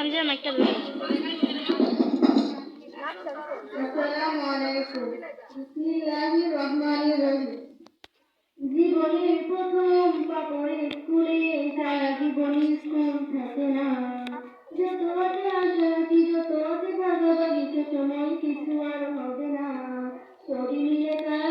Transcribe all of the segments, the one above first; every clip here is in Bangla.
আঞ্জা মাইকটা ধরে জীবনের প্রথম পাপড়ে স্কুলে সারা জীবন স্কুল থাকে না। যত আগে আশারাখি যত আগে ভাগাভাগি সময় কিছু আর হবে না। সবই মিলে তারা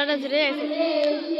Falar a.